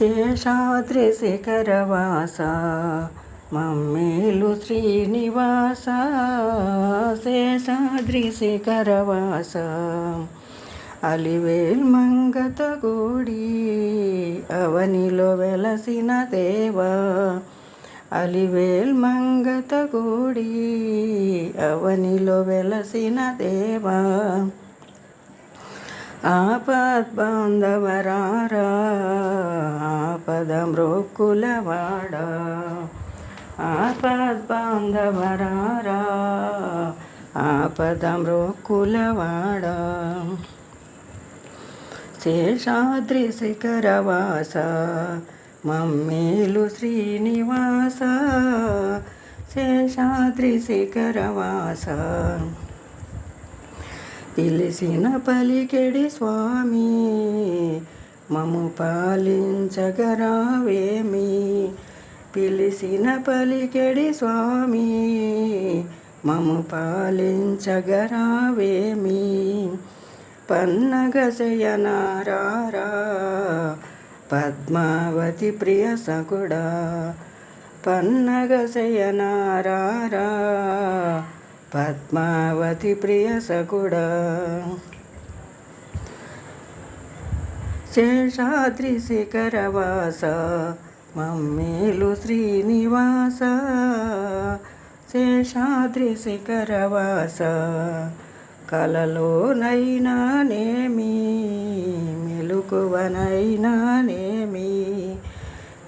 శేషాద్రి శిఖరవాస మమ్మేలు శ్రీనివాస శేషాద్రి శిఖరవాస అలివేల్ మంగత గూడి అవనిలో వెలసిన దేవా. అలివేల్ మంగత గూడి అవనిలో వెలసిన దేవా. ఆపద్బాంధవరారా ఆపద మ్రోక్కులవాడ ఆపద్బాంధవరారా ఆపద మ్రోక్కులవాడ శేషాద్రి శిఖరవాస మమ్మేలు శ్రీనివాస. శేషాద్రి శిఖరవాస. పిలిసిన పలికెడి స్వామి మము పాలించగరావేమి? పిలిసిన పలికెడి స్వామి మము పాలించగరావేమి? పన్నగ శయనారారా పద్మావతి ప్రియ సగుడా పన్నగ పద్మావతి ప్రియ సగుడా శేషాద్రి శిఖరవాస మమ్మీలు శ్రీనివాస. శేషాద్రి శిఖరవాస కలలోనైనా నేమి మెలుకువనైనా నేమి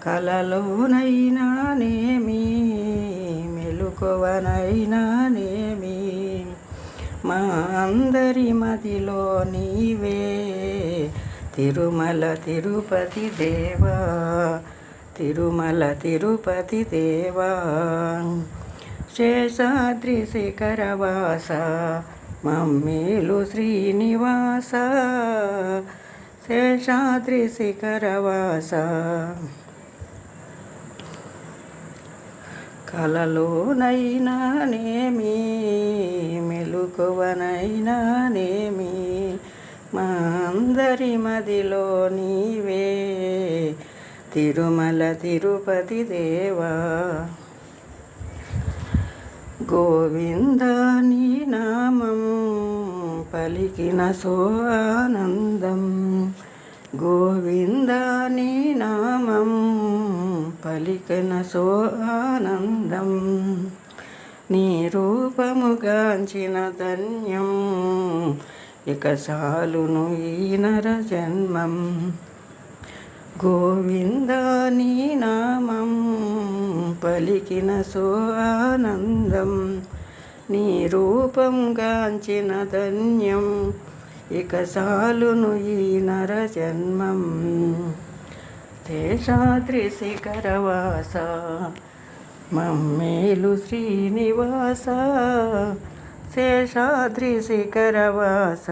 కలలోనైనా నేమి మెలుకువనైనా నేమి. మా అందరి మదిలో నీవే. తిరుమల తిరుపతి దేవా తిరుమల తిరుపతి దేవా. శేషాద్రి శిఖరవాస మమ్మీలు శ్రీనివాస. శేషాద్రి శిఖరవాస కలలోనైనా నేమి మెలుకువనైనా నేమి మా అందరి మదిలో నీవే. తిరుమల తిరుపతి దేవా గోవింద నీ నామం పలికిన సో ఆనందం గోవింద నీ నామం పలికిన సో ఆనందం నీ రూపముగాంచిన ధన్యం ఇక సాలును ఈ నర జన్మం గోవింద నీ నామం పలికిన సో ఆనందం. నీ రూపం గాంచిన ధన్యం ఇక సాలును ఈ నర జన్మం శేషాద్రి శిఖరవాస మమ్మేలు శ్రీనివాస శేషాద్రి శిఖరవాస.